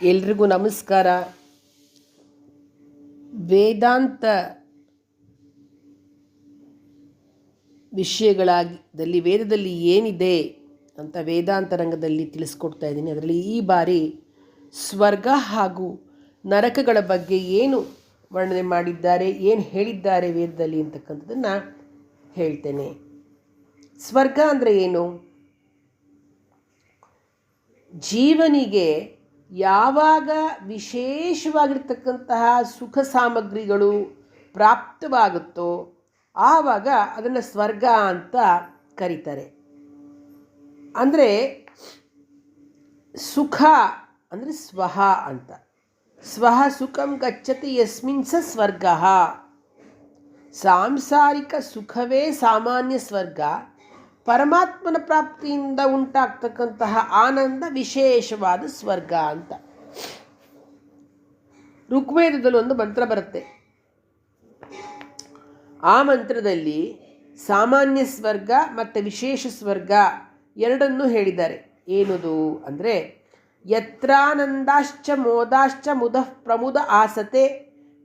ಎಲ್ರಿಗೂ ನಮಸ್ಕಾರ. ವೇದಾಂತ ವಿಷಯಗಳಾಗಿದ್ದಲ್ಲಿ ವೇದದಲ್ಲಿ ಏನಿದೆ ಅಂತ ವೇದಾಂತ ರಂಗದಲ್ಲಿ ತಿಳಿಸ್ಕೊಡ್ತಾ ಇದ್ದೀನಿ. ಅದರಲ್ಲಿ ಈ ಬಾರಿ ಸ್ವರ್ಗ ಹಾಗೂ ನರಕಗಳ ಬಗ್ಗೆ ಏನು ವರ್ಣನೆ ಮಾಡಿದ್ದಾರೆ, ಏನು ಹೇಳಿದ್ದಾರೆ ವೇದದಲ್ಲಿ ಅಂತಕ್ಕಂಥದ್ದನ್ನು ಹೇಳ್ತೇನೆ. ಸ್ವರ್ಗ ಅಂದರೆ ಏನು? ಜೀವನಿಗೆ ಯಾವಾಗ ವಿಶೇಷವಾಗಿರ್ತಕ್ಕಂತಹ ಸುಖ ಸಾಮಗ್ರಿಗಳು ಪ್ರಾಪ್ತವಾಗುತ್ತೋ ಆವಾಗ ಅದನ್ನು ಸ್ವರ್ಗ ಅಂತ ಕರೀತಾರೆ. ಅಂದರೆ ಸುಖ ಅಂದರೆ ಸ್ವಹ ಅಂತ. ಸ್ವಹ ಸುಖಂ ಗಚ್ಚತಿ ಯಸ್ಮಿನ್ ಸ ಸ್ವರ್ಗ. ಸಾಂಸಾರಿಕ ಸುಖವೇ ಸಾಮಾನ್ಯ ಸ್ವರ್ಗ. ಪರಮಾತ್ಮನ ಪ್ರಾಪ್ತಿಯಿಂದ ಉಂಟಾಗ್ತಕ್ಕಂತಹ ಆನಂದ ವಿಶೇಷವಾದ ಸ್ವರ್ಗ ಅಂತ. ಋಗ್ವೇದದಲ್ಲಿ ಒಂದು ಮಂತ್ರ ಬರುತ್ತೆ. ಆ ಮಂತ್ರದಲ್ಲಿ ಸಾಮಾನ್ಯ ಸ್ವರ್ಗ ಮತ್ತು ವಿಶೇಷ ಸ್ವರ್ಗ ಎರಡನ್ನೂ ಹೇಳಿದ್ದಾರೆ. ಏನದು ಅಂದರೆ, ಯತ್ರಾನಂದಾಶ್ಚ ಮೋದಾಶ್ಚ ಮುದಃ ಪ್ರಮುದ ಆಸತೆ,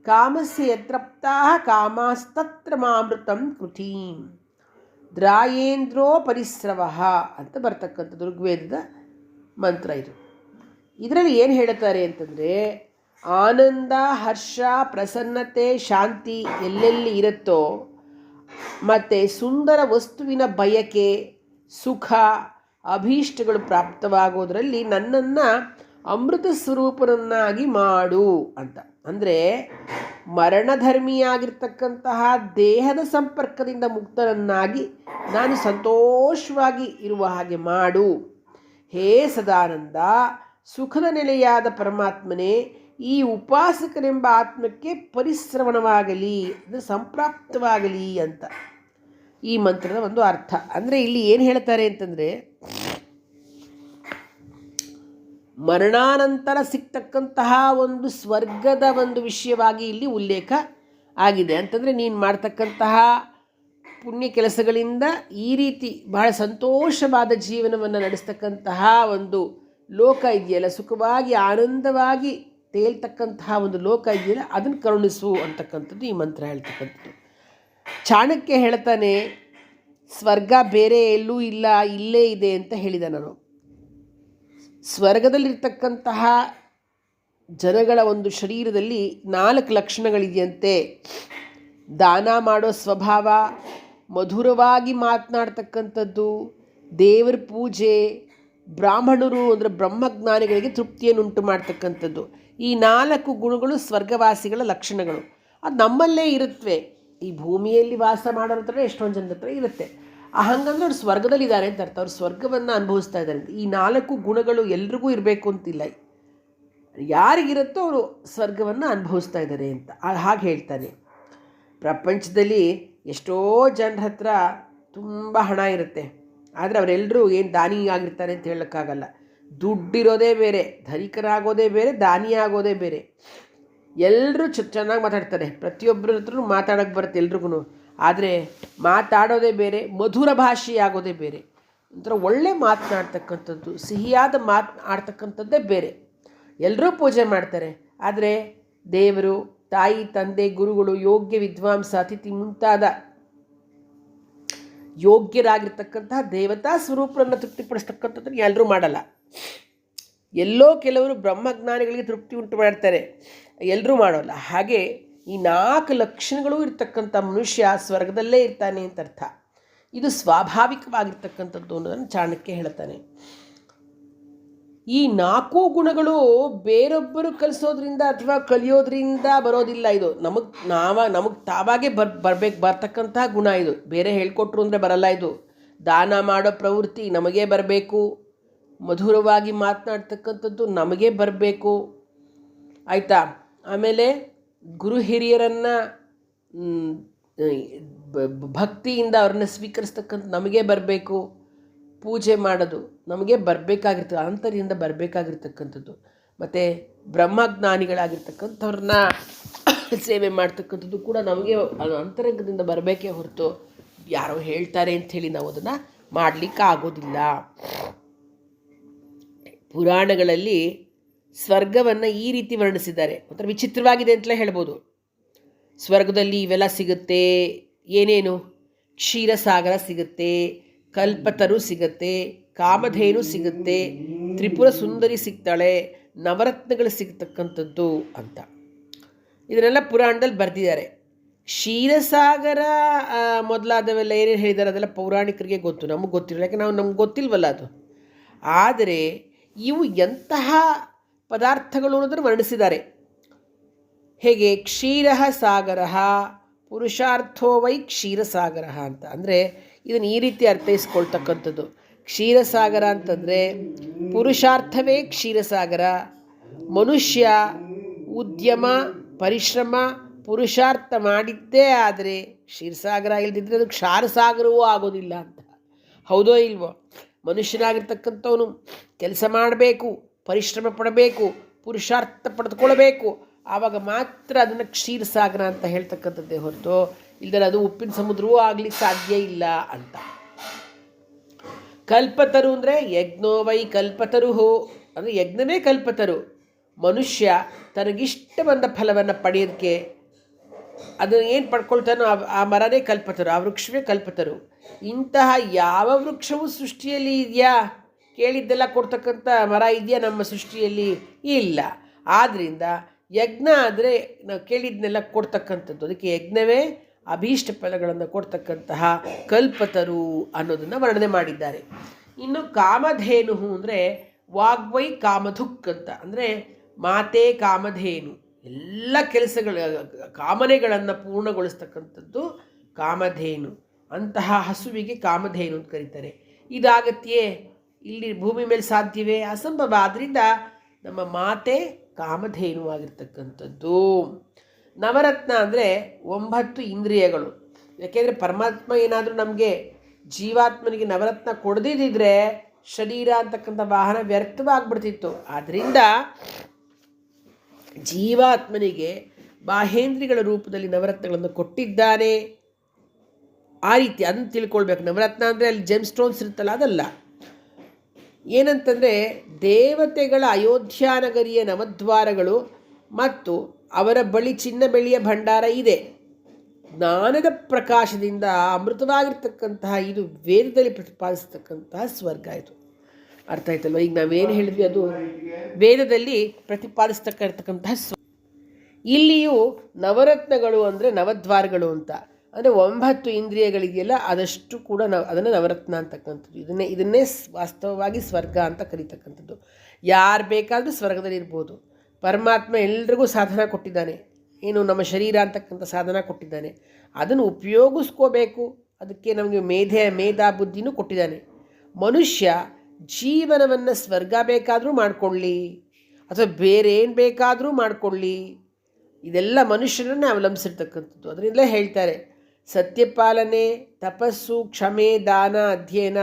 ಕಾಮಸ್ಯ ಯತ್ರಪ್ತಾ ಕಾಮಸ್ತತ್ರ ಮಾಮೃತಂ ಕೃತೀಂ. ದ್ರಾಯೇಂದ್ರೋ ಪರಿಸ್ರವ ಅಂತ ಬರ್ತಕ್ಕಂಥದ್ದು ಋಗ್ವೇದದ ಮಂತ್ರ ಇದು. ಇದರಲ್ಲಿ ಏನು ಹೇಳ್ತಾರೆ ಅಂತಂದರೆ, ಆನಂದ, ಹರ್ಷ, ಪ್ರಸನ್ನತೆ, ಶಾಂತಿ ಎಲ್ಲೆಲ್ಲಿ ಇರುತ್ತೋ, ಮತ್ತು ಸುಂದರ ವಸ್ತುವಿನ ಬಯಕೆ, ಸುಖ, ಅಭೀಷ್ಟಗಳು ಪ್ರಾಪ್ತವಾಗೋದರಲ್ಲಿ ನನ್ನನ್ನು ಅಮೃತ ಸ್ವರೂಪನನ್ನಾಗಿ ಮಾಡು ಅಂತ. ಅಂದರೆ ಮರಣಧರ್ಮಿಯಾಗಿರ್ತಕ್ಕಂತಹ ದೇಹದ ಸಂಪರ್ಕದಿಂದ ಮುಕ್ತನನ್ನಾಗಿ ನಾನು ಸಂತೋಷವಾಗಿ ಇರುವ ಹಾಗೆ ಮಾಡು. ಹೇ ಸದಾನಂದ, ಸುಖದ ನೆಲೆಯಾದ ಪರಮಾತ್ಮನೇ, ಈ ಉಪಾಸಕನೆಂಬ ಆತ್ಮಕ್ಕೆ ಪರಿಶ್ರವಣವಾಗಲಿ ಅಂದರೆ ಸಂಪ್ರಾಪ್ತವಾಗಲಿ ಅಂತ. ಈ ಮಂತ್ರದ ಒಂದು ಅರ್ಥ. ಅಂದರೆ ಇಲ್ಲಿ ಏನು ಹೇಳ್ತಾರೆ ಅಂತಂದರೆ ಮರಣಾನಂತರ ಸಿಗ್ತಕ್ಕಂತಹ ಒಂದು ಸ್ವರ್ಗದ ಒಂದು ವಿಷಯವಾಗಿ ಇಲ್ಲಿ ಉಲ್ಲೇಖ ಆಗಿದೆ. ಅಂತಂದರೆ ನೀನು ಮಾಡ್ತಕ್ಕಂತಹ ಪುಣ್ಯ ಕೆಲಸಗಳಿಂದ ಈ ರೀತಿ ಬಹಳ ಸಂತೋಷವಾದ ಜೀವನವನ್ನು ನಡೆಸ್ತಕ್ಕಂತಹ ಒಂದು ಲೋಕ ಇದೆಯಲ್ಲ, ಸುಖವಾಗಿ, ಆನಂದವಾಗಿ ತೇಲ್ತಕ್ಕಂತಹ ಒಂದು ಲೋಕ ಇದೆಯಲ್ಲ, ಅದನ್ನು ಕರುಣಿಸು ಅಂತಕ್ಕಂಥದ್ದು ಈ ಮಂತ್ರ ಹೇಳ್ತಕ್ಕಂಥದ್ದು. ಚಾಣಕ್ಯ ಹೇಳ್ತಾನೆ, ಸ್ವರ್ಗ ಬೇರೆ ಎಲ್ಲೂ ಇಲ್ಲ, ಇಲ್ಲೇ ಇದೆ ಅಂತ ಹೇಳಿದ ನಾನು. ಸ್ವರ್ಗದಲ್ಲಿರ್ತಕ್ಕಂತಹ ಜನಗಳ ಒಂದು ಶರೀರದಲ್ಲಿ ನಾಲ್ಕು ಲಕ್ಷಣಗಳಿದೆಯಂತೆ. ದಾನ ಮಾಡೋ ಸ್ವಭಾವ, ಮಧುರವಾಗಿ ಮಾತನಾಡ್ತಕ್ಕಂಥದ್ದು, ದೇವರ ಪೂಜೆ, ಬ್ರಾಹ್ಮಣರು ಅಂದರೆ ಬ್ರಹ್ಮಜ್ಞಾನಿಗಳಿಗೆ ತೃಪ್ತಿಯನ್ನುಂಟು ಮಾಡ್ತಕ್ಕಂಥದ್ದು. ಈ ನಾಲ್ಕು ಗುಣಗಳು ಸ್ವರ್ಗವಾಸಿಗಳ ಲಕ್ಷಣಗಳು. ಅದು ನಮ್ಮಲ್ಲೇ ಇರುತ್ತವೆ ಈ ಭೂಮಿಯಲ್ಲಿ ವಾಸ ಮಾಡೋರ ಹತ್ರ ಎಷ್ಟೊಂದು ಜನರ ಹತ್ರ ಇರುತ್ತೆ. ಹಂಗಂದ್ರೆ ಅವ್ರು ಸ್ವರ್ಗದಲ್ಲಿದ್ದಾರೆ ಅಂತ ಅರ್ಥ. ಅವ್ರು ಸ್ವರ್ಗವನ್ನು ಅನುಭವಿಸ್ತಾ ಇದ್ದಾರೆ. ಈ ನಾಲ್ಕು ಗುಣಗಳು ಎಲ್ರಿಗೂ ಇರಬೇಕು ಅಂತಿಲ್ಲ. ಯಾರಿಗಿರುತ್ತೋ ಅವರು ಸ್ವರ್ಗವನ್ನು ಅನುಭವಿಸ್ತಾ ಇದ್ದಾರೆ ಅಂತ. ಹಾಗೆ ಹೇಳ್ತಾನೆ. ಪ್ರಪಂಚದಲ್ಲಿ ಎಷ್ಟೋ ಜನರ ಹತ್ರ ತುಂಬ ಹಣ ಇರುತ್ತೆ. ಆದರೆ ಅವರೆಲ್ಲರೂ ಏನು ದಾನಿ ಆಗಿರ್ತಾರೆ ಅಂತ ಹೇಳೋಕ್ಕಾಗಲ್ಲ. ದುಡ್ಡಿರೋದೇ ಬೇರೆ, ಧನಿಕರಾಗೋದೇ ಬೇರೆ, ದಾನಿ ಆಗೋದೇ ಬೇರೆ. ಎಲ್ಲರೂ ಚೆನ್ನಾಗಿ ಮಾತಾಡ್ತಾರೆ. ಪ್ರತಿಯೊಬ್ಬರ ಹತ್ರ ಮಾತಾಡೋಕ್ಕೆ ಬರುತ್ತೆ ಎಲ್ರಿಗೂ ಆದರೆ ಮಾತಾಡೋದೇ ಬೇರೆ, ಮಧುರ ಭಾಷೆಯಾಗೋದೇ ಬೇರೆ. ಒಂಥರ ಒಳ್ಳೆ ಮಾತನಾಡ್ತಕ್ಕಂಥದ್ದು, ಸಿಹಿಯಾದ ಮಾತು ಆಡ್ತಕ್ಕಂಥದ್ದೇ ಬೇರೆ. ಎಲ್ಲರೂ ಪೂಜೆ ಮಾಡ್ತಾರೆ, ಆದರೆ ದೇವರು, ತಾಯಿ, ತಂದೆ, ಗುರುಗಳು, ಯೋಗ್ಯ ವಿದ್ವಾಂಸ, ಅತಿಥಿ ಮುಂತಾದ ಯೋಗ್ಯರಾಗಿರ್ತಕ್ಕಂತಹ ದೇವತಾ ಸ್ವರೂಪರನ್ನು ತೃಪ್ತಿಪಡಿಸ್ತಕ್ಕಂಥದ್ದನ್ನು ಎಲ್ಲರೂ ಮಾಡಲ್ಲ. ಎಲ್ಲೋ ಕೆಲವರು ಬ್ರಹ್ಮಜ್ಞಾನಿಗಳಿಗೆ ತೃಪ್ತಿ ಉಂಟು ಮಾಡ್ತಾರೆ ಎಲ್ಲರೂ ಮಾಡೋಲ್ಲ. ಹಾಗೆ ಈ ನಾಲ್ಕು ಲಕ್ಷಣಗಳು ಇರ್ತಕ್ಕಂಥ ಮನುಷ್ಯ ಸ್ವರ್ಗದಲ್ಲೇ ಇರ್ತಾನೆ ಅಂತ ಅರ್ಥ. ಇದು ಸ್ವಾಭಾವಿಕವಾಗಿರ್ತಕ್ಕಂಥದ್ದು ಅನ್ನೋದನ್ನು ಚಾಣಕ್ಯ ಹೇಳ್ತಾನೆ. ಈ ನಾಲ್ಕು ಗುಣಗಳು ಬೇರೊಬ್ಬರು ಕಲಿಸೋದ್ರಿಂದ ಅಥವಾ ಕಲಿಯೋದ್ರಿಂದ ಬರೋದಿಲ್ಲ ಇದು. ನಮಗೆ ನಾವ, ನಮಗೆ ತಾವಾಗೆ ಬರ್, ಬರ್ಬೇಕು, ಬರ್ತಕ್ಕಂತಹ ಗುಣ ಇದು. ಬೇರೆ ಹೇಳ್ಕೊಟ್ರು ಅಂದರೆ ಬರಲ್ಲ ಇದು. ದಾನ ಮಾಡೋ ಪ್ರವೃತ್ತಿ ನಮಗೇ ಬರಬೇಕು. ಮಧುರವಾಗಿ ಮಾತನಾಡ್ತಕ್ಕಂಥದ್ದು ನಮಗೆ ಬರಬೇಕು. ಆಯಿತಾ? ಆಮೇಲೆ ಗುರು ಹಿರಿಯರನ್ನು ಭಕ್ತಿಯಿಂದ ಅವ್ರನ್ನ ಸ್ವೀಕರಿಸ್ತಕ್ಕಂಥ ನಮಗೆ ಬರಬೇಕು, ಪೂಜೆ ಮಾಡೋದು ನಮಗೆ ಬರಬೇಕಾಗಿರ್ತದೆ ಅಂತರ್ಯದಿಂದ ಬರಬೇಕಾಗಿರ್ತಕ್ಕಂಥದ್ದು. ಮತ್ತು ಬ್ರಹ್ಮಜ್ಞಾನಿಗಳಾಗಿರ್ತಕ್ಕಂಥವ್ರನ್ನ ಸೇವೆ ಮಾಡ್ತಕ್ಕಂಥದ್ದು ಕೂಡ ನಮಗೆ ಅದು ಅಂತರಂಗದಿಂದ ಬರಬೇಕೇ ಹೊರತು ಯಾರೋ ಹೇಳ್ತಾರೆ ಅಂಥೇಳಿ ನಾವು ಅದನ್ನು ಮಾಡಲಿಕ್ಕಾಗೋದಿಲ್ಲ. ಪುರಾಣಗಳಲ್ಲಿ ಸ್ವರ್ಗವನ್ನು ಈ ರೀತಿ ವರ್ಣಿಸಿದ್ದಾರೆ. ಒಂಥರ ವಿಚಿತ್ರವಾಗಿದೆ ಅಂತಲೇ ಹೇಳ್ಬೋದು. ಸ್ವರ್ಗದಲ್ಲಿ ಇವೆಲ್ಲ ಸಿಗುತ್ತೆ. ಏನೇನು? ಕ್ಷೀರಸಾಗರ ಸಿಗುತ್ತೆ, ಕಲ್ಪತರು ಸಿಗುತ್ತೆ, ಕಾಮಧೇನು ಸಿಗುತ್ತೆ, ತ್ರಿಪುರ ಸುಂದರಿ ಸಿಗ್ತಾಳೆ, ನವರತ್ನಗಳು ಸಿಗ್ತಕ್ಕಂಥದ್ದು ಅಂತ. ಇದನ್ನೆಲ್ಲ ಪುರಾಣದಲ್ಲಿ ಬರೆದಿದ್ದಾರೆ. ಕ್ಷೀರಸಾಗರ ಮೊದಲಾದವೆಲ್ಲ ಏನೇನು ಹೇಳಿದ್ದಾರೆ ಅದೆಲ್ಲ ಪೌರಾಣಿಕರಿಗೆ ಗೊತ್ತು. ನಮಗೆ ಗೊತ್ತಿರಲ್ಲ ಯಾಕೆ ನಾವು ನಮ್ಗೆ ಗೊತ್ತಿಲ್ವಲ್ಲ ಅದು. ಆದರೆ ಇವು ಎಂತಹ ಪದಾರ್ಥಗಳು ಅನ್ನೋದನ್ನು ವರ್ಣಿಸಿದ್ದಾರೆ. ಹೇಗೆ? ಕ್ಷೀರ ಸಾಗರ ಪುರುಷಾರ್ಥೋ ವೈ ಕ್ಷೀರಸಾಗರ ಅಂತ. ಅಂದರೆ ಇದನ್ನು ಈ ರೀತಿ ಅರ್ಥೈಸ್ಕೊಳ್ತಕ್ಕಂಥದ್ದು. ಕ್ಷೀರಸಾಗರ ಅಂತಂದರೆ ಪುರುಷಾರ್ಥವೇ ಕ್ಷೀರಸಾಗರ ಮನುಷ್ಯ ಉದ್ಯಮ, ಪರಿಶ್ರಮ, ಪುರುಷಾರ್ಥ ಮಾಡಿದ್ದೇ ಆದರೆ ಕ್ಷೀರಸಾಗರ ಇಲ್ಲದಿದ್ದರೆ ಅದು ಕ್ಷಾರಸಾಗರವೂ ಆಗೋದಿಲ್ಲ ಅಂತ. ಹೌದೋ ಇಲ್ವೋ? ಮನುಷ್ಯನಾಗಿರ್ತಕ್ಕಂಥವನು ಕೆಲಸ ಮಾಡಬೇಕು ಪರಿಶ್ರಮ ಪಡಬೇಕು ಪುರುಷಾರ್ಥ ಪಡೆದುಕೊಳ್ಬೇಕು ಆವಾಗ ಮಾತ್ರ ಅದನ್ನು ಕ್ಷೀರಸಾಗರ ಅಂತ ಹೇಳ್ತಕ್ಕಂಥದ್ದೇ ಹೊರತು ಇಲ್ಲದರೆ ಅದು ಉಪ್ಪಿನ ಸಮುದ್ರವೂ ಆಗಲಿಕ್ಕೆ ಸಾಧ್ಯ ಇಲ್ಲ ಅಂತ. ಕಲ್ಪತರು ಅಂದರೆ ಯಜ್ಞೋವೈ ಕಲ್ಪತರು ಹೋ ಅಂದರೆ ಯಜ್ಞನೇ ಕಲ್ಪತರು. ಮನುಷ್ಯ ತನಗಿಷ್ಟ ಬಂದ ಫಲವನ್ನು ಪಡೆಯೋದಕ್ಕೆ ಅದನ್ನು ಏನು ಪಡ್ಕೊಳ್ತಾನೋ ಆ ಆ ಮರನೇ ಕಲ್ಪತರು, ಆ ವೃಕ್ಷವೇ ಕಲ್ಪತರು. ಇಂತಹ ಯಾವ ವೃಕ್ಷವೂ ಸೃಷ್ಟಿಯಲ್ಲಿ ಇದೆಯಾ? ಕೇಳಿದ್ದೆಲ್ಲ ಕೊಡ್ತಕ್ಕಂಥ ಮರ ಇದೆಯಾ ನಮ್ಮ ಸೃಷ್ಟಿಯಲ್ಲಿ? ಇಲ್ಲ. ಆದ್ದರಿಂದ ಯಜ್ಞ ಆದರೆ ನಾವು ಕೇಳಿದ್ದನ್ನೆಲ್ಲ ಕೊಡ್ತಕ್ಕಂಥದ್ದು. ಅದಕ್ಕೆ ಯಜ್ಞವೇ ಅಭೀಷ್ಟ ಫಲಗಳನ್ನು ಕೊಡ್ತಕ್ಕಂತಹ ಕಲ್ಪತರು ಅನ್ನೋದನ್ನು ವರ್ಣನೆ ಮಾಡಿದ್ದಾರೆ. ಇನ್ನು ಕಾಮಧೇನು ಅಂದರೆ ವಾಗ್ವೈ ಕಾಮಧುಕ್ ಅಂತ. ಅಂದರೆ ಮಾತೆ ಕಾಮಧೇನು. ಎಲ್ಲ ಕೆಲಸಗಳ, ಕಾಮನೆಗಳನ್ನು ಪೂರ್ಣಗೊಳಿಸ್ತಕ್ಕಂಥದ್ದು ಕಾಮಧೇನು. ಅಂತಹ ಹಸುವಿಗೆ ಕಾಮಧೇನು ಅಂತ ಕರೀತಾರೆ. ಇದಾಗತ್ಯೇ ಇಲ್ಲಿ ಭೂಮಿ ಮೇಲೆ ಸಾಧ್ಯವೇ? ಅಸಂಭವ. ಆದ್ದರಿಂದ ನಮ್ಮ ಮಾತೆ ಕಾಮಧೇನುವಾಗಿರ್ತಕ್ಕಂಥದ್ದು. ನವರತ್ನ ಅಂದರೆ ಒಂಬತ್ತು ಇಂದ್ರಿಯಗಳು. ಯಾಕೆಂದರೆ ಪರಮಾತ್ಮ ಏನಾದರೂ ನಮಗೆ ಜೀವಾತ್ಮನಿಗೆ ನವರತ್ನ ಕೊಡದಿದ್ದರೆ ಶರೀರ ಅಂತಕ್ಕಂಥ ವಾಹನ ವ್ಯರ್ಥವಾಗ್ಬಿಡ್ತಿತ್ತು. ಆದ್ದರಿಂದ ಜೀವಾತ್ಮನಿಗೆ ಬಾಹೇಂದ್ರಿಗಳ ರೂಪದಲ್ಲಿ ನವರತ್ನಗಳನ್ನು ಕೊಟ್ಟಿದ್ದಾನೆ. ಆ ರೀತಿ ಅದನ್ನು ತಿಳ್ಕೊಳ್ಬೇಕು. ನವರತ್ನ ಅಂದರೆ ಅಲ್ಲಿ ಜೆಮ್ ಸ್ಟೋನ್ಸ್ ಇರುತ್ತಲ್ಲ, ಅದಲ್ಲ. ಏನಂತಂದರೆ ದೇವತೆಗಳ ಅಯೋಧ್ಯಾನಗರಿಯ ನವದ್ವಾರಗಳು ಮತ್ತು ಅವರ ಬಳಿ ಚಿನ್ನ ಬೆಳ್ಳಿಯ ಭಂಡಾರ ಇದೆ. ಜ್ಞಾನದ ಪ್ರಕಾಶದಿಂದ ಅಮೃತವಾಗಿರ್ತಕ್ಕಂತಹ ಇದು ವೇದದಲ್ಲಿ ಪ್ರತಿಪಾದಿಸ್ತಕ್ಕಂತಹ ಸ್ವರ್ಗ ಇದು. ಅರ್ಥ ಆಯ್ತಲ್ವ? ಈಗ ನಾವೇನು ಹೇಳಿದ್ವಿ ಅದು? ವೇದದಲ್ಲಿ ಪ್ರತಿಪಾದಿಸ್ತಕ್ಕಂತಹ ಸ್ವ ಇಲ್ಲಿಯೂ ನವರತ್ನಗಳು ಅಂದರೆ ನವದ್ವಾರಗಳು ಅಂತ. ಅಂದರೆ ಒಂಬತ್ತು ಇಂದ್ರಿಯಗಳಿದೆಯಲ್ಲ ಆದಷ್ಟು ಕೂಡ ನಾವು, ಅದನ್ನು ನವರತ್ನ ಅಂತಕ್ಕಂಥದ್ದು. ಇದನ್ನೇ ಇದನ್ನೇ ವಾಸ್ತವವಾಗಿ ಸ್ವರ್ಗ ಅಂತ ಕರೀತಕ್ಕಂಥದ್ದು. ಯಾರು ಬೇಕಾದರೂ ಸ್ವರ್ಗದಲ್ಲಿ ಇರ್ಬೋದು. ಪರಮಾತ್ಮ ಎಲ್ರಿಗೂ ಸಾಧನ ಕೊಟ್ಟಿದ್ದಾನೆ. ಏನು ನಮ್ಮ ಶರೀರ ಅಂತಕ್ಕಂಥ ಸಾಧನ ಕೊಟ್ಟಿದ್ದಾನೆ. ಅದನ್ನು ಉಪಯೋಗಿಸ್ಕೋಬೇಕು. ಅದಕ್ಕೆ ನಮಗೆ ಮೇಧೆ, ಮೇಧಾ ಬುದ್ಧಿನೂ ಕೊಟ್ಟಿದ್ದಾನೆ. ಮನುಷ್ಯ ಜೀವನವನ್ನು ಸ್ವರ್ಗ ಬೇಕಾದರೂ ಮಾಡಿಕೊಳ್ಳಿ. ಅಥವಾ ಬೇರೆ ಏನು ಬೇಕಾದರೂ ಮಾಡಿಕೊಳ್ಳಿ. ಇದೆಲ್ಲ ಮನುಷ್ಯರನ್ನೇ ಅವಲಂಬಿಸಿರ್ತಕ್ಕಂಥದ್ದು. ಅದರಿಂದಲೇ ಹೇಳ್ತಾರೆ. ಸತ್ಯಪಾಲನೆ, ತಪಸ್ಸು, ಕ್ಷಮೆ, ದಾನ, ಅಧ್ಯಯನ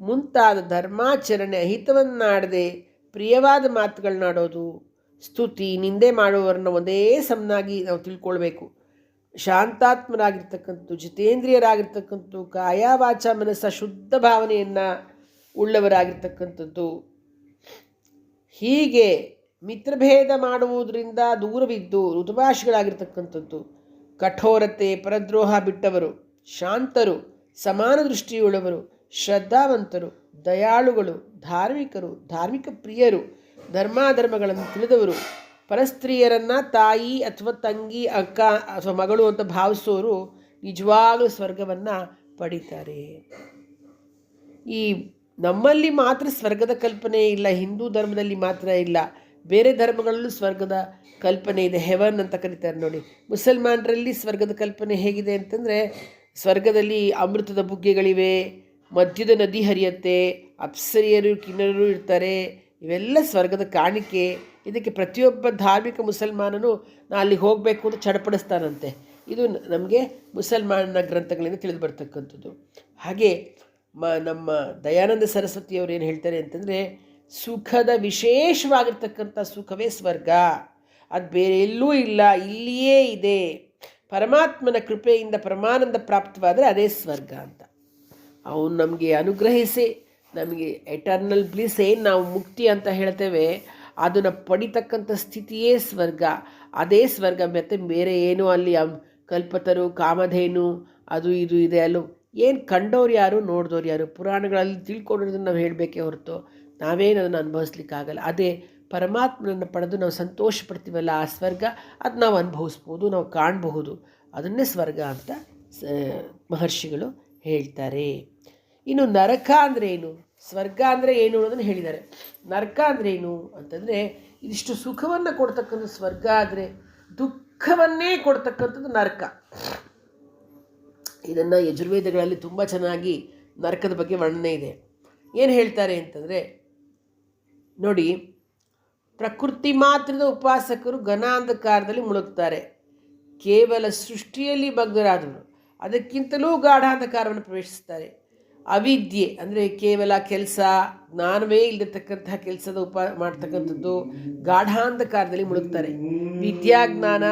ಮುಂತಾದ ಧರ್ಮಾಚರಣೆ ಅಹಿತವನ್ನಾಡದೆ ಪ್ರಿಯವಾದ ಮಾತುಗಳನ್ನಾಡೋದು ಸ್ತುತಿ, ನಿಂದೆ ಮಾಡುವವರನ್ನ ಒಂದೇ ಸಮನಾಗಿ ನಾವು ತಿಳ್ಕೊಳ್ಬೇಕು. ಶಾಂತಾತ್ಮರಾಗಿರ್ತಕ್ಕಂಥದ್ದು, ಜಿತೇಂದ್ರಿಯರಾಗಿರ್ತಕ್ಕಂಥದ್ದು, ಕಾಯಾವಾಚ ಮನಸ್ಸ ಶುದ್ಧ ಭಾವನೆಯನ್ನು ಉಳ್ಳವರಾಗಿರ್ತಕ್ಕಂಥದ್ದು. ಹೀಗೆ ಮಿತ್ರಭೇದ ಮಾಡುವುದರಿಂದ ದೂರವಿದ್ದು ಋತುಭಾಷಿಗಳಾಗಿರ್ತಕ್ಕಂಥದ್ದು. ಕಠೋರತೆ, ಪರದ್ರೋಹ ಬಿಟ್ಟವರು, ಶಾಂತರು, ಸಮಾನ ದೃಷ್ಟಿಯುಳ್ಳವರು, ಶ್ರದ್ಧಾವಂತರು, ದಯಾಳುಗಳು, ಧಾರ್ಮಿಕರು, ಧಾರ್ಮಿಕ ಪ್ರಿಯರು, ಧರ್ಮಾಧರ್ಮಗಳನ್ನು ತಿಳಿದವರು, ಪರಸ್ತ್ರೀಯರನ್ನು ತಾಯಿ ಅಥವಾ ತಂಗಿ, ಅಕ್ಕ ಅಥವಾ ಮಗಳು ಅಂತ ಭಾವಿಸೋರು ನಿಜವಾಗಲೂ ಸ್ವರ್ಗವನ್ನು ಪಡಿತಾರೆ. ಈ ನಮ್ಮಲ್ಲಿ ಮಾತ್ರ ಸ್ವರ್ಗದ ಕಲ್ಪನೆ ಇಲ್ಲ, ಹಿಂದೂ ಧರ್ಮದಲ್ಲಿ ಮಾತ್ರ ಇಲ್ಲ. ಬೇರೆ ಧರ್ಮಗಳಲ್ಲೂ ಸ್ವರ್ಗದ ಕಲ್ಪನೆ ಇದೆ. ಹೆವನ್ ಅಂತ ಕರೀತಾರೆ ನೋಡಿ. ಮುಸಲ್ಮಾನರಲ್ಲಿ ಸ್ವರ್ಗದ ಕಲ್ಪನೆ ಹೇಗಿದೆ ಅಂತಂದರೆ, ಸ್ವರ್ಗದಲ್ಲಿ ಅಮೃತದ ಬುಗ್ಗೆಗಳಿವೆ, ಮಧ್ಯದ ನದಿ ಹರಿಯತ್ತೆ, ಅಪ್ಸರಿಯರು, ಕಿನ್ನರರು ಇರ್ತಾರೆ. ಇವೆಲ್ಲ ಸ್ವರ್ಗದ ಕಾಣಿಕೆ. ಇದಕ್ಕೆ ಪ್ರತಿಯೊಬ್ಬ ಧಾರ್ಮಿಕ ಮುಸಲ್ಮಾನನು ನಾ ಅಲ್ಲಿಗೆ ಹೋಗಬೇಕು ಅಂತ ಚಡಪಡಿಸ್ತಾನಂತೆ. ಇದು ನಮಗೆ ಮುಸಲ್ಮಾನ ಗ್ರಂಥಗಳಿಂದ ತಿಳಿದು ಬರ್ತಕ್ಕಂಥದ್ದು ಹಾಗೆ ಮ ನಮ್ಮ ದಯಾನಂದ ಸರಸ್ವತಿಯವರು ಏನು ಹೇಳ್ತಾರೆ ಅಂತಂದರೆ ಸುಖದ ವಿಶೇಷವಾಗಿರ್ತಕ್ಕಂಥ ಸುಖವೇ ಸ್ವರ್ಗ. ಅದು ಬೇರೆ ಎಲ್ಲೂ ಇಲ್ಲ, ಇಲ್ಲಿಯೇ ಇದೆ. ಪರಮಾತ್ಮನ ಕೃಪೆಯಿಂದ ಪರಮಾನಂದ ಪ್ರಾಪ್ತವಾದರೆ ಅದೇ ಸ್ವರ್ಗ ಅಂತ. ಅವನು ನಮಗೆ ಅನುಗ್ರಹಿಸಿ, ನಮಗೆ ಎಟರ್ನಲ್ ಬ್ಲಿಸ್ ಏನು ನಾವು ಮುಕ್ತಿ ಅಂತ ಹೇಳ್ತೇವೆ, ಅದನ್ನು ಪಡಿತಕ್ಕಂಥ ಸ್ಥಿತಿಯೇ ಸ್ವರ್ಗ. ಅದೇ ಸ್ವರ್ಗ ಮತ್ತು ಬೇರೆ ಏನೋ ಅಲ್ಲಿ ಕಲ್ಪತರು, ಕಾಮಧೇನು, ಅದು ಇದು ಇದೆ ಅಲ್ಲೂ. ಏನು ಕಂಡವ್ರು ಯಾರು ನೋಡಿದವ್ರು ಯಾರು? ಪುರಾಣಗಳಲ್ಲಿ ತಿಳ್ಕೊಂಡಿರೋದನ್ನು ನಾವು ಹೇಳಬೇಕೇ ಹೊರತು. ನಾವೇನು ಅದನ್ನು ಅನುಭವಿಸ್ಲಿಕ್ಕಾಗಲ್ಲ. ಅದೇ ಪರಮಾತ್ಮನನ್ನು ಪಡೆದು ನಾವು ಸಂತೋಷ ಪಡ್ತೀವಲ್ಲ ಆ ಸ್ವರ್ಗ, ಅದು ನಾವು ಅನುಭವಿಸ್ಬೋದು, ನಾವು ಕಾಣಬಹುದು. ಅದನ್ನೇ ಸ್ವರ್ಗ ಅಂತ ಮಹರ್ಷಿಗಳು ಹೇಳ್ತಾರೆ. ಇನ್ನು ನರಕ ಅಂದರೆ ಏನು? ಸ್ವರ್ಗ ಅಂದರೆ ಏನು ಅನ್ನೋದನ್ನು ಹೇಳಿದ್ದಾರೆ. ನರಕ ಅಂದರೆ ಏನು ಅಂತಂದರೆ, ಇದಿಷ್ಟು ಸುಖವನ್ನು ಕೊಡ್ತಕ್ಕಂಥ ಸ್ವರ್ಗ ಆದರೆ ದುಃಖವನ್ನೇ ಕೊಡ್ತಕ್ಕಂಥದ್ದು ನರಕ. ಇದನ್ನು ಯಜುರ್ವೇದಗಳಲ್ಲಿ ತುಂಬ ಚೆನ್ನಾಗಿ ನರಕದ ಬಗ್ಗೆ ವರ್ಣನೆ ಇದೆ. ಏನು ಹೇಳ್ತಾರೆ ಅಂತಂದರೆ ನೋಡಿ, ಪ್ರಕೃತಿ ಮಾತ್ರದ ಉಪಾಸಕರು ಘನಾಂಧಕಾರದಲ್ಲಿ ಮುಳುಗ್ತಾರೆ. ಕೇವಲ ಸೃಷ್ಟಿಯಲ್ಲಿ ಭಗ್ನರಾದವರು, ಅದಕ್ಕಿಂತಲೂ ಗಾಢಾಂಧಕಾರವನ್ನು ಪ್ರವೇಶಿಸ್ತಾರೆ. ಅವಿದ್ಯೆ ಅಂದರೆ ಕೇವಲ ಕೆಲಸ, ಜ್ಞಾನವೇ ಇಲ್ಲತಕ್ಕಂತಹ ಕೆಲಸದ ಉಪ ಮಾಡ್ತಕ್ಕಂಥದ್ದು ಗಾಢಾಂಧಕಾರದಲ್ಲಿ ಮುಳುಗ್ತಾರೆ. ವಿದ್ಯಾಜ್ಞಾನ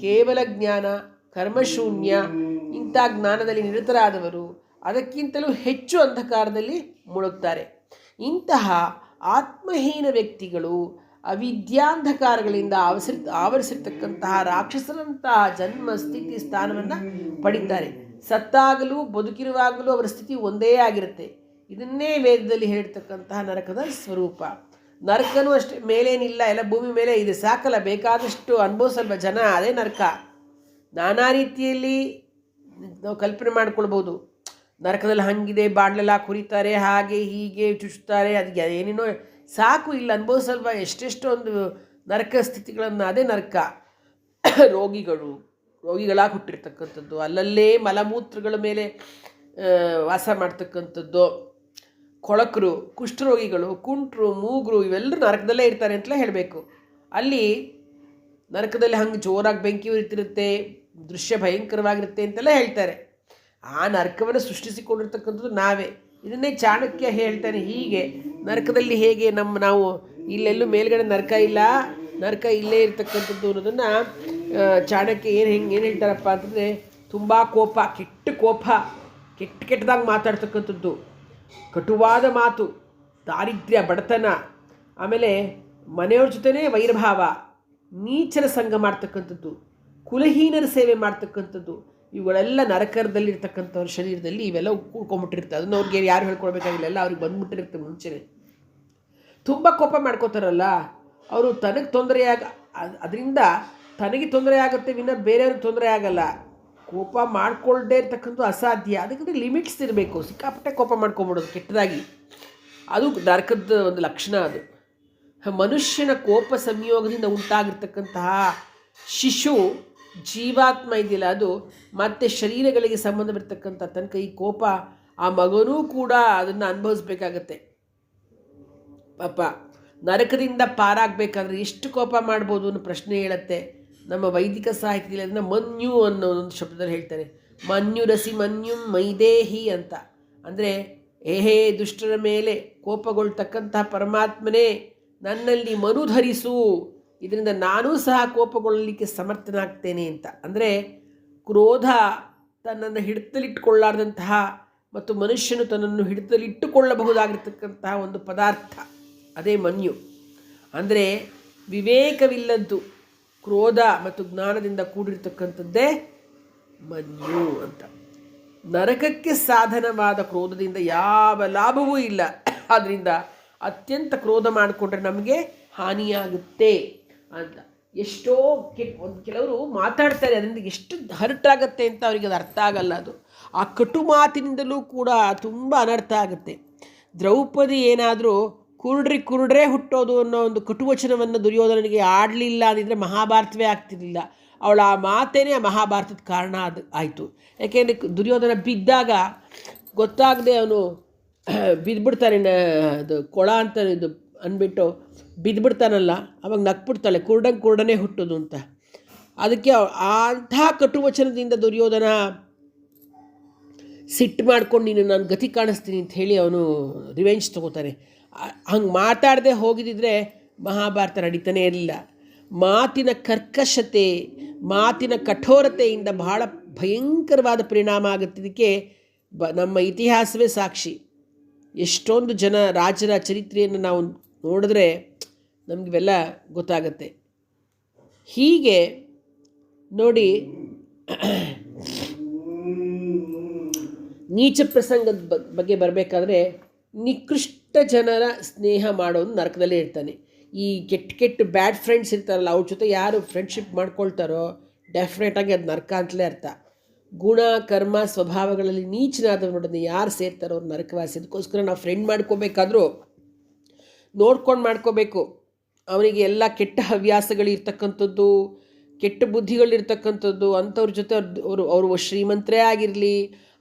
ಕೇವಲ ಜ್ಞಾನ, ಕರ್ಮಶೂನ್ಯ, ಇಂಥ ಜ್ಞಾನದಲ್ಲಿ ನಿರತರಾದವರು ಅದಕ್ಕಿಂತಲೂ ಹೆಚ್ಚು ಅಂಧಕಾರದಲ್ಲಿ ಮುಳುಗ್ತಾರೆ. ಇಂತಹ ಆತ್ಮಹೀನ ವ್ಯಕ್ತಿಗಳು, ಅವಿದ್ಯಾಂಧಕಾರಗಳಿಂದ ಆವರಿಸಿ, ಆವರಿಸಿರ್ತಕ್ಕಂತಹ ರಾಕ್ಷಸರಂತಹ ಜನ್ಮ ಸ್ಥಿತಿ ಸ್ಥಾನವನ್ನು ಪಡಿತಾರೆ. ಸತ್ತಾಗಲೂ, ಬದುಕಿರುವಾಗಲೂ ಅವರ ಸ್ಥಿತಿ ಒಂದೇ ಆಗಿರುತ್ತೆ. ಇದನ್ನೇ ವೇದದಲ್ಲಿ ಹೇಳಿರ್ತಕ್ಕಂತಹ ನರಕದ ಸ್ವರೂಪ. ನರಕನೂ ಅಷ್ಟೇ, ಮೇಲೇನಿಲ್ಲ, ಎಲ್ಲ ಭೂಮಿ ಮೇಲೆ ಇದೆ, ಸಾಕಲ್ಲ, ಬೇಕಾದಷ್ಟು ಅನುಭವಿಸಲ್ವ ಜನ, ಅದೇ ನರಕ. ನಾನಾ ರೀತಿಯಲ್ಲಿ ನಾವು ಕಲ್ಪನೆ ಮಾಡ್ಕೊಳ್ಬೋದು ನರಕದಲ್ಲಿ ಹಂಗಿದೆ, ಬಾಣ್ಲೆಲ್ಲ ಕುರಿತಾರೆ, ಹಾಗೆ ಹೀಗೆ ಚುಚ್ತಾರೆ ಅದಕ್ಕೆ ಏನೇನೋ ಸಾಕು ಇಲ್ಲ, ಅನುಭವಿಸಲ್ವ? ಎಷ್ಟೆಷ್ಟೊಂದು ನರಕ ಸ್ಥಿತಿಗಳನ್ನು. ಅದೇ ನರಕ. ರೋಗಿಗಳು ರೋಗಿಗಳಾಗಿ ಹುಟ್ಟಿರ್ತಕ್ಕಂಥದ್ದು. ಅಲ್ಲಲ್ಲೇ ಮಲಮೂತ್ರಗಳ ಮೇಲೆ ವಾಸ ಮಾಡ್ತಕ್ಕಂಥದ್ದು. ಕೊಳಕರು ಕುಷ್ಠರೋಗಿಗಳು ಕುಂಟ್ರು, ಮೂಗರು, ಇವೆಲ್ಲರೂ ನರಕದಲ್ಲೇ ಇರ್ತಾರೆ ಅಂತಲೇ ಹೇಳಬೇಕು. ಅಲ್ಲಿ ನರಕದಲ್ಲಿ ಹಂಗೆ ಜೋರಾಗಿ ಬೆಂಕಿ ಉರಿತಿರುತ್ತೆ, ದೃಶ್ಯ ಭಯಂಕರವಾಗಿರುತ್ತೆ ಅಂತೆಲ್ಲ ಹೇಳ್ತಾರೆ. ಆ ನರಕವನ್ನು ಸೃಷ್ಟಿಸಿಕೊಂಡಿರ್ತಕ್ಕಂಥದ್ದು ನಾವೇ. ಇದನ್ನೇ ಚಾಣಕ್ಯ ಹೇಳ್ತಾನೆ ಹೀಗೆ. ನರಕದಲ್ಲಿ ಹೇಗೆ ನಮ್ಮ ನಾವು ಇಲ್ಲೆಲ್ಲೂ ಮೇಲ್ಗಡೆ ನರಕ ಇಲ್ಲ, ನರಕ ಇಲ್ಲೇ ಇರ್ತಕ್ಕಂಥದ್ದು ಅನ್ನೋದನ್ನು ಚಾಣಕ್ಯ ಏನು ಹೆಂಗೆ, ಏನು ಹೇಳ್ತಾರಪ್ಪ ಅಂತಂದರೆ ತುಂಬ ಕೋಪ, ಕೆಟ್ಟ ಕೋಪ, ಕೆಟ್ಟ ಕೆಟ್ಟದಾಗಿ ಮಾತಾಡ್ತಕ್ಕಂಥದ್ದು. ಕಟುವಾದ ಮಾತು, ದಾರಿದ್ರ್ಯ, ಬಡತನ, ಆಮೇಲೆ ಮನೆಯವ್ರ ಜೊತೆನೇ ವೈರಭಾವ, ನೀಚರ ಸಂಘ ಮಾಡ್ತಕ್ಕಂಥದ್ದು, ಕುಲಹೀನರ ಸೇವೆ ಮಾಡ್ತಕ್ಕಂಥದ್ದು. ಇವುಗಳೆಲ್ಲ ನರಕರದಲ್ಲಿರ್ತಕ್ಕಂಥವ್ರ ಶರೀರದಲ್ಲಿ ಇವೆಲ್ಲ ಕೂಡ್ಕೊಂಬಿಟ್ಟಿರ್ತವೆ ಅದನ್ನ ಅವ್ರಿಗೆ ಯಾರು ಹೇಳ್ಕೊಳ್ಬೇಕಾಗಿಲ್ಲ ಎಲ್ಲ ಅವ್ರಿಗೆ ಬಂದ್ಬಿಟ್ಟಿರುತ್ತೆ ಮುಂಚೆನೇ. ತುಂಬ ಕೋಪ ಮಾಡ್ಕೋತಾರಲ್ಲ. ಅವರು ತನಗೆ ತೊಂದರೆಯಾಗ ಅದರಿಂದ ತನಗೆ ತೊಂದರೆ ಆಗುತ್ತೆ ವಿನ ಬೇರೆಯವ್ರಿಗೆ ತೊಂದರೆ ಆಗಲ್ಲ. ಕೋಪ ಮಾಡ್ಕೊಳ್ಳದೇ ಇರ್ತಕ್ಕಂಥ ಅಸಾಧ್ಯ. ಅದಕ್ಕೆ ಲಿಮಿಟ್ಸ್ ಇರಬೇಕು. ಸಿಕ್ಕಾಪಟ್ಟೆ ಕೋಪ ಮಾಡ್ಕೊಂಬಿಡೋದು ಕೆಟ್ಟದಾಗಿ. ಅದು ನರಕದ ಒಂದು ಲಕ್ಷಣ ಅದು. ಮನುಷ್ಯನ ಕೋಪ ಸಂಯೋಗದಿಂದ ಉಂಟಾಗಿರ್ತಕ್ಕಂತಹ ಶಿಶು ಜೀವಾತ್ಮ ಇದೆಯಲ್ಲ ಅದು. ಮತ್ತೆ ಶರೀರಗಳಿಗೆ ಸಂಬಂಧವಿರ್ತಕ್ಕಂಥ ತನಕ ಈ ಕೋಪ, ಆ ಮಗನೂ ಕೂಡ ಅದನ್ನು ಅನುಭವಿಸ್ಬೇಕಾಗತ್ತೆ. ಪಾಪ, ನರಕದಿಂದ ಪಾರಾಗಬೇಕಾದ್ರೆ ಎಷ್ಟು ಕೋಪ ಮಾಡ್ಬೋದು ಅನ್ನೋ ಪ್ರಶ್ನೆ ಹೇಳುತ್ತೆ. ನಮ್ಮ ವೈದಿಕ ಸಾಹಿತ್ಯದಲ್ಲಿ ಅದನ್ನು ಮನ್ಯು ಅನ್ನೋ ಒಂದು ಶಬ್ದದಲ್ಲಿ ಹೇಳ್ತಾರೆ. ಮನ್ಯು ರಸಿ ಮನ್ಯುಂ ಮೈದೇಹಿ ಅಂತ. ಅಂದರೆ ಏಹೇ ದುಷ್ಟರ ಮೇಲೆ ಕೋಪಗೊಳ್ತಕ್ಕಂತಹ ಪರಮಾತ್ಮನೇ ನನ್ನಲ್ಲಿ ಮನು ಧರಿಸು. ಇದರಿಂದ ನಾನೂ ಸಹ ಕೋಪಗೊಳ್ಳಲಿಕ್ಕೆ ಸಮರ್ಥನಾಗ್ತೇನೆ ಅಂತ. ಅಂದರೆ ಕ್ರೋಧ ತನ್ನನ್ನು ಹಿಡಿತಲಿಟ್ಟುಕೊಳ್ಳಾರ್ದಂತಹ ಮತ್ತು ಮನುಷ್ಯನು ತನ್ನನ್ನು ಹಿಡಿತಲಿಟ್ಟುಕೊಳ್ಳಬಹುದಾಗಿರ್ತಕ್ಕಂತಹ ಒಂದು ಪದಾರ್ಥ, ಅದೇ ಮನ್ಯು. ಅಂದರೆ ವಿವೇಕವಿಲ್ಲದ್ದು ಕ್ರೋಧ ಮತ್ತು ಜ್ಞಾನದಿಂದ ಕೂಡಿರ್ತಕ್ಕಂಥದ್ದೇ ಮನ್ಯು ಅಂತ. ನರಕಕ್ಕೆ ಸಾಧನವಾದ ಕ್ರೋಧದಿಂದ ಯಾವ ಲಾಭವೂ ಇಲ್ಲ. ಆದ್ದರಿಂದ ಅತ್ಯಂತ ಕ್ರೋಧ ಮಾಡಿಕೊಂಡ್ರೆ ನಮಗೆ ಹಾನಿಯಾಗುತ್ತೆ. ಎಷ್ಟೋ ಕೆ ಒಂದು ಕೆಲವರು ಮಾತಾಡ್ತಾರೆ, ಅದರಿಂದ ಎಷ್ಟು ಹರ್ಟ್ ಆಗುತ್ತೆ ಅಂತ ಅವರಿಗೆ ಅದು ಅರ್ಥ ಆಗಲ್ಲ ಅದು. ಆ ಕಟು ಮಾತಿನಿಂದಲೂ ಕೂಡ ತುಂಬ ಅನರ್ಥ ಆಗುತ್ತೆ. ದ್ರೌಪದಿ ಏನಾದರೂ ಕುರುಡ್ರಿ ಕುರುಡ್ರೇ ಹುಟ್ಟೋದು ಅನ್ನೋ ಒಂದು ಕಟುವಚನವನ್ನು ದುರ್ಯೋಧನನಿಗೆ ಆಡಲಿಲ್ಲ ಅಂದಿದ್ರೆ ಮಹಾಭಾರತವೇ ಆಗ್ತಿರಲಿಲ್ಲ. ಅವಳ ಆ ಮಾತೇನೆ ಆ ಮಹಾಭಾರತದ ಕಾರಣ ಅದು ಆಯಿತು. ಯಾಕೆಂದರೆ ದುರ್ಯೋಧನ ಬಿದ್ದಾಗ ಗೊತ್ತಾಗದೆ ಅವನು ಬಿದ್ದುಬಿಡ್ತಾನೆ ಅದು ಕೊಳ ಅಂತ ಇದು ಅಂದ್ಬಿಟ್ಟು ಬಿದ್ದುಬಿಡ್ತಾನಲ್ಲ ಅವಾಗ ನಕ್ಬಿಡ್ತಾಳೆ ಕುರುಡಂಗೆ ಕುರುಡನೇ ಹುಟ್ಟೋದು ಅಂತ. ಅದಕ್ಕೆ ಅಂಥ ಕಟುವಚನದಿಂದ ದುರ್ಯೋಧನ ಸಿಟ್ಟು ಮಾಡ್ಕೊಂಡು ನೀನು ನಾನು ಗತಿ ಕಾಣಿಸ್ತೀನಿ ಅಂತ ಹೇಳಿ ಅವನು ರಿವೆಂಜ್ ತಗೋತಾನೆ. ಹಂಗೆ ಮಾತಾಡದೆ ಹೋಗಿದ್ದಿದ್ರೆ ಮಹಾಭಾರತ ನಡೀತಾನೆ ಇರಲಿಲ್ಲ. ಮಾತಿನ ಕರ್ಕಶತೆ, ಮಾತಿನ ಕಠೋರತೆಯಿಂದ ಬಹಳ ಭಯಂಕರವಾದ ಪರಿಣಾಮ ಆಗುತ್ತಿದ್ದಕ್ಕೆ ಬ, ನಮ್ಮ ಇತಿಹಾಸವೇ ಸಾಕ್ಷಿ. ಎಷ್ಟೊಂದು ಜನ ರಾಜರ ಚರಿತ್ರೆಯನ್ನು ನಾವು ನೋಡಿದ್ರೆ ನಮಗಿವೆಲ್ಲ ಗೊತ್ತಾಗತ್ತೆ. ಹೀಗೆ ನೋಡಿ ನೀಚ ಪ್ರಸಂಗದ ಬಗ್ಗೆ ಬರಬೇಕಾದ್ರೆ ನಿಕೃಷ್ಟ ಜನರ ಸ್ನೇಹ ಮಾಡೋದು ನರಕದಲ್ಲೇ ಇರ್ತಾನೆ. ಈ ಕೆಟ್ಟ ಕೆಟ್ಟ ಬ್ಯಾಡ್ ಫ್ರೆಂಡ್ಸ್ ಇರ್ತಾರಲ್ಲ, ಅವ್ರ ಜೊತೆ ಯಾರು ಫ್ರೆಂಡ್ಶಿಪ್ ಮಾಡ್ಕೊಳ್ತಾರೋ ಡೆಫಿನೆಟಾಗಿ ಅದು ನರಕ ಅಂತಲೇ ಅರ್ಥ. ಗುಣ, ಕರ್ಮ, ಸ್ವಭಾವಗಳಲ್ಲಿ ನೀಚನಾದವರೊಡನೆ ಯಾರು ಸೇರ್ತಾರೋ ಅವ್ರು ನರಕವಾಸಿ. ಅದಕ್ಕೋಸ್ಕರ ನಾವು ಫ್ರೆಂಡ್ ಮಾಡ್ಕೋಬೇಕಾದ್ರೂ ನೋಡ್ಕೊಂಡು ಮಾಡ್ಕೋಬೇಕು. ಅವನಿಗೆ ಎಲ್ಲ ಕೆಟ್ಟ ಹವ್ಯಾಸಗಳು ಇರ್ತಕ್ಕಂಥದ್ದು, ಕೆಟ್ಟ ಬುದ್ಧಿಗಳಿರ್ತಕ್ಕಂಥದ್ದು ಅಂಥವ್ರ ಜೊತೆ ಅವರು ಅವರು ಶ್ರೀಮಂತರೇ ಆಗಿರಲಿ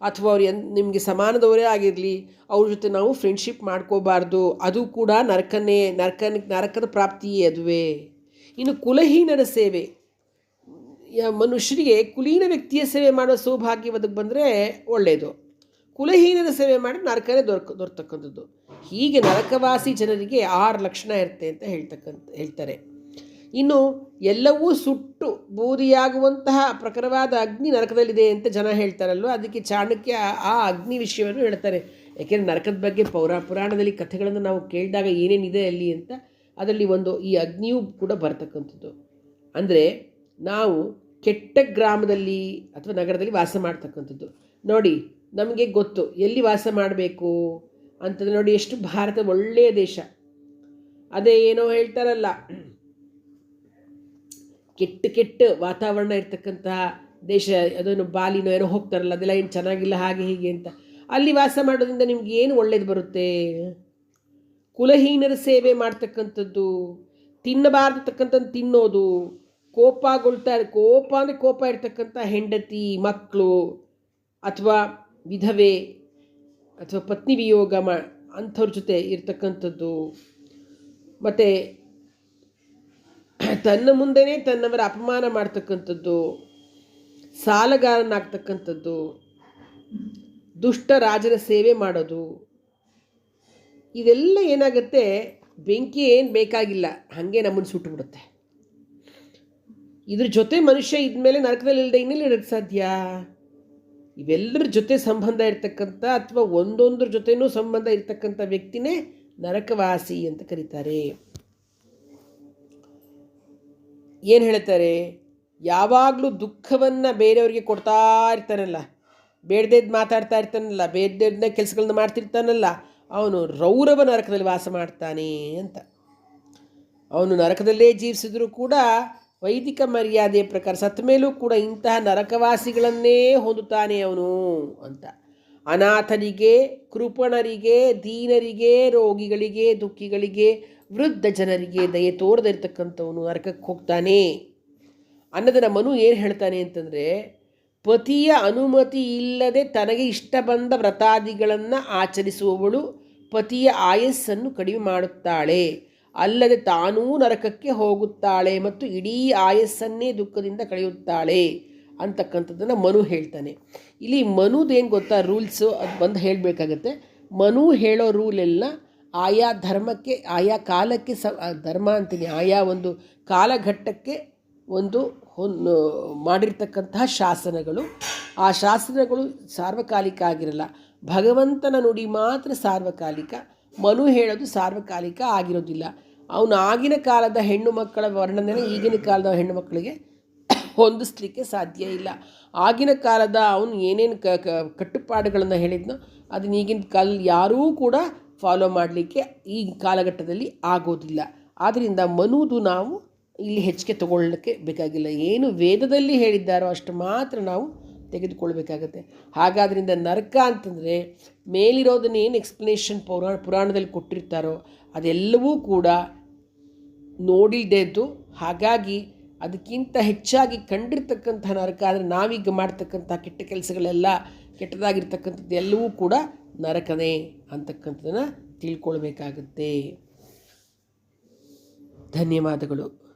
ಅಥವಾ ಅವ್ರು ಎನ್, ನಿಮಗೆ ಸಮಾನದವರೇ ಆಗಿರಲಿ, ಅವ್ರ ಜೊತೆ ನಾವು ಫ್ರೆಂಡ್ಶಿಪ್ ಮಾಡ್ಕೋಬಾರ್ದು. ಅದು ಕೂಡ ನರಕನೇ, ನರಕನ, ನರಕದ ಪ್ರಾಪ್ತಿಯೇ ಅದುವೇ. ಇನ್ನು ಕುಲಹೀನರ ಸೇವೆ. ಮನುಷ್ಯರಿಗೆ ಕುಲೀನ ವ್ಯಕ್ತಿಯ ಸೇವೆ ಮಾಡೋ ಸೌಭಾಗ್ಯ ಒದಗಿ ಬಂದರೆ ಒಳ್ಳೆಯದು ಕುಲಹೀನರ ಸೇವೆ ಮಾಡಿ ನರಕನೇ ದೊರಕ, ದೊರತಕ್ಕಂಥದ್ದು. ಹೀಗೆ ನರಕವಾಸಿ ಜನರಿಗೆ ಆರು ಲಕ್ಷಣ ಇರುತ್ತೆ ಅಂತ ಹೇಳ್ತಕ್ಕಂಥ, ಹೇಳ್ತಾರೆ. ಇನ್ನು ಎಲ್ಲವೂ ಸುಟ್ಟು ಬೂದಿಯಾಗುವಂತಹ ಪ್ರಖರವಾದ ಅಗ್ನಿ ನರಕದಲ್ಲಿದೆ ಅಂತ ಜನ ಹೇಳ್ತಾರಲ್ವ? ಅದಕ್ಕೆ ಚಾಣಕ್ಯ ಆ ಅಗ್ನಿ ವಿಷಯವನ್ನು ಹೇಳ್ತಾರೆ. ಯಾಕೆಂದರೆ ನರಕದ ಬಗ್ಗೆ ಪೌರ, ಪುರಾಣದಲ್ಲಿ ಕಥೆಗಳನ್ನು ನಾವು ಕೇಳಿದಾಗ ಏನೇನಿದೆ ಅಲ್ಲಿ ಅಂತ ಅದರಲ್ಲಿ ಒಂದು ಈ ಅಗ್ನಿಯೂ ಕೂಡ ಬರ್ತಕ್ಕಂಥದ್ದು. ಅಂದರೆ ನಾವು ಕೆಟ್ಟ ಗ್ರಾಮದಲ್ಲಿ ಅಥವಾ ನಗರದಲ್ಲಿ ವಾಸ ಮಾಡ್ತಕ್ಕಂಥದ್ದು. ನೋಡಿ, ನಮಗೆ ಗೊತ್ತು, ಎಲ್ಲಿ ವಾಸ ಮಾಡಬೇಕು? ಅಂತಂದ್ರೆ ನೋಡಿ ಎಷ್ಟು ಭಾರತ ಒಳ್ಳೆಯ ದೇಶ. ಅದೇ ಏನೋ ಹೇಳ್ತಾರಲ್ಲ, ಕೆಟ್ಟ ಕೆಟ್ಟ ವಾತಾವರಣ ಇರ್ತಕ್ಕಂತಹ ದೇಶ, ಅದನ್ನು ಬಾಲಿನೋ ಏನೋ ಹೋಗ್ತಾರಲ್ಲ, ಅದೆಲ್ಲ ಏನು ಚೆನ್ನಾಗಿಲ್ಲ, ಹಾಗೆ ಹೀಗೆ ಅಂತ. ಅಲ್ಲಿ ವಾಸ ಮಾಡೋದ್ರಿಂದ ನಿಮ್ಗೆ ಏನು ಒಳ್ಳೇದು ಬರುತ್ತೆ? ಕುಲಹೀನರ ಸೇವೆ ಮಾಡ್ತಕ್ಕಂಥದ್ದು ತಿನ್ನಬಾರ್ದತಕ್ಕಂಥದ್ದು ತಿನ್ನೋದು, ಕೋಪಗೊಳ್ತಾ ಕೋಪ ಅಂದರೆ ಕೋಪ ಇರ್ತಕ್ಕಂಥ ಹೆಂಡತಿ, ಮಕ್ಕಳು, ಅಥವಾ ವಿಧವೆ ಅಥವಾ ಪತ್ನಿ ವಿಯೋಗ ಮಾ, ಅಂಥವ್ರ ಜೊತೆ ಇರ್ತಕ್ಕಂಥದ್ದು. ಮತ್ತು ತನ್ನ ಮುಂದೆನೇ ತನ್ನವರ ಅಪಮಾನ ಮಾಡ್ತಕ್ಕಂಥದ್ದು, ಸಾಲಗಾರನಾಗ್ತಕ್ಕಂಥದ್ದು, ದುಷ್ಟ ರಾಜರ ಸೇವೆ ಮಾಡೋದು. ಇದೆಲ್ಲ ಏನಾಗುತ್ತೆ, ಬೆಂಕಿ ಏನು ಬೇಕಾಗಿಲ್ಲ, ಹಾಗೆ ನಮ್ಮನ್ನು ಸುಟ್ಟುಬಿಡುತ್ತೆ. ಇದ್ರ ಜೊತೆ ಮನುಷ್ಯ ಇದ್ಮೇಲೆ ನರಕದಲ್ಲಿ ಇಲ್ಲದೆ ಇನ್ನೆಲ್ಲಿ ಇಡೋಕ್ಕೆ ಸಾಧ್ಯ? ಇವೆಲ್ಲರ ಜೊತೆ ಸಂಬಂಧ ಇರ್ತಕ್ಕಂಥ ಅಥವಾ ಒಂದೊಂದ್ರ ಜೊತೆನೂ ಸಂಬಂಧ ಇರ್ತಕ್ಕಂಥ ವ್ಯಕ್ತಿನೇ ನರಕವಾಸಿ ಅಂತ ಕರೀತಾರೆ. ಏನು ಹೇಳ್ತಾರೆ? ಯಾವಾಗಲೂ ದುಃಖವನ್ನು ಬೇರೆಯವ್ರಿಗೆ ಕೊಡ್ತಾ ಇರ್ತಾನಲ್ಲ ಬೇಡದೇದ್ದು ಮಾತಾಡ್ತಾ ಇರ್ತಾನಲ್ಲ ಬೇಡದೇ ಕೆಲಸಗಳನ್ನ ಮಾಡ್ತಿರ್ತಾನಲ್ಲ, ಅವನು ರೌರವ ನರಕದಲ್ಲಿ ವಾಸ ಮಾಡ್ತಾನೆ ಅಂತ. ಅವನು ನರಕದಲ್ಲೇ ಜೀವಿಸಿದರೂ ಕೂಡ ವೈದಿಕ ಮರ್ಯಾದೆ ಪ್ರಕಾರ ಸತ್ತ ಮೇಲೂ ಕೂಡ ಇಂತಹ ನರಕವಾಸಿಗಳನ್ನೇ ಹೊಂದುತ್ತಾನೆ ಅವನು ಅಂತ. ಅನಾಥರಿಗೆ ಕೃಪಣರಿಗೆ, ದೀನರಿಗೆ, ರೋಗಿಗಳಿಗೆ, ದುಃಖಿಗಳಿಗೆ, ವೃದ್ಧ ಜನರಿಗೆ ದಯೆ ತೋರದಿರ್ತಕ್ಕಂಥವನು ನರಕಕ್ಕೆ ಹೋಗ್ತಾನೆ. ಅನ್ನೋದನ್ನು ಮನು ಏನು ಹೇಳ್ತಾನೆ ಅಂತಂದರೆ, ಪತಿಯ ಅನುಮತಿ ಇಲ್ಲದೆ ತನಗೆ ಇಷ್ಟ ಬಂದ ವ್ರತಾದಿಗಳನ್ನು ಆಚರಿಸುವವಳು ಪತಿಯ ಆಯಸ್ಸನ್ನು ಕಡಿಮೆ ಮಾಡುತ್ತಾಳೆ. ಅಲ್ಲದೆ ತಾನೂ ನರಕಕ್ಕೆ ಹೋಗುತ್ತಾಳೆ ಮತ್ತು ಇಡೀ ಆಯಸ್ಸನ್ನೇ ದುಃಖದಿಂದ ಕಳೆಯುತ್ತಾಳೆ ಅಂತಕ್ಕಂಥದ್ದನ್ನು ಮನು ಹೇಳ್ತಾನೆ. ಇಲ್ಲಿ ಮನುದೇನು ಗೊತ್ತಾ ರೂಲ್ಸು ಅದು ಬಂದು ಹೇಳಬೇಕಾಗತ್ತೆ. ಮನು ಹೇಳೋ ರೂಲೆಲ್ಲ ಆಯಾ ಧರ್ಮಕ್ಕೆ, ಆಯಾ ಕಾಲಕ್ಕೆ ಸ ಧರ್ಮ ಅಂತೀನಿ, ಆಯಾ ಒಂದು ಕಾಲಘಟ್ಟಕ್ಕೆ ಒಂದು ಮಾಡಿರ್ತಕ್ಕಂತಹ ಶಾಸನಗಳು. ಆ ಶಾಸನಗಳು ಸಾರ್ವಕಾಲಿಕ ಆಗಿರಲ್ಲ. ಭಗವಂತನ ನುಡಿ ಮಾತ್ರ ಸಾರ್ವಕಾಲಿಕ. ಮನು ಹೇಳೋದು ಸಾರ್ವಕಾಲಿಕ ಆಗಿರೋದಿಲ್ಲ. ಅವನು ಆಗಿನ ಕಾಲದ ಹೆಣ್ಣು ಮಕ್ಕಳ ವರ್ಣನೆ ಈಗಿನ ಕಾಲದ ಹೆಣ್ಣು ಮಕ್ಕಳಿಗೆ ಹೊಂದಿಸ್ಲಿಕ್ಕೆ ಸಾಧ್ಯ ಇಲ್ಲ. ಆಗಿನ ಕಾಲದ ಅವನು ಏನೇನು ಕ ಕಟ್ಟುಪಾಡುಗಳನ್ನು ಹೇಳಿದ್ನೋ ಅದನ್ನ ಈಗಿನ ಕಾಲ ಯಾರೂ ಕೂಡ ಫಾಲೋ ಮಾಡಲಿಕ್ಕೆ ಈ ಕಾಲಘಟ್ಟದಲ್ಲಿ ಆಗೋದಿಲ್ಲ. ಆದ್ದರಿಂದ ಮನುವುದು ನಾವು ಇಲ್ಲಿ ಹೆಚ್ಚಿಗೆ ತಗೊಳ್ಳೋಕ್ಕೆ ಬೇಕಾಗಿಲ್ಲ. ಏನು ವೇದದಲ್ಲಿ ಹೇಳಿದ್ದಾರೋ ಅಷ್ಟು ಮಾತ್ರ ನಾವು ತೆಗೆದುಕೊಳ್ಬೇಕಾಗತ್ತೆ. ಹಾಗಾದ್ರಿಂದ ನರಕ ಅಂತಂದರೆ ಮೇಲಿರೋದನ್ನೇನು ಎಕ್ಸ್ಪ್ಲನೇಷನ್ ಪುರಾಣ ಪುರಾಣದಲ್ಲಿ ಕೊಟ್ಟಿರ್ತಾರೋ ಅದೆಲ್ಲವೂ ಕೂಡ ನೋಡಿಲ್ದೇದ್ದು ಹಾಗಾಗಿ ಅದಕ್ಕಿಂತ ಹೆಚ್ಚಾಗಿ ಕಂಡಿರ್ತಕ್ಕಂಥ ನರಕ ಆದರೆ ನಾವೀಗ ಮಾಡ್ತಕ್ಕಂಥ ಕೆಟ್ಟ ಕೆಲಸಗಳೆಲ್ಲ ಕೆಟ್ಟದಾಗಿರ್ತಕ್ಕಂಥದ್ದು ಎಲ್ಲವೂ ಕೂಡ ನರಕನೇ ಅಂತಕ್ಕಂಥದ್ದನ್ನು ತಿಳ್ಕೊಳ್ಬೇಕಾಗುತ್ತೆ. ಧನ್ಯವಾದಗಳು.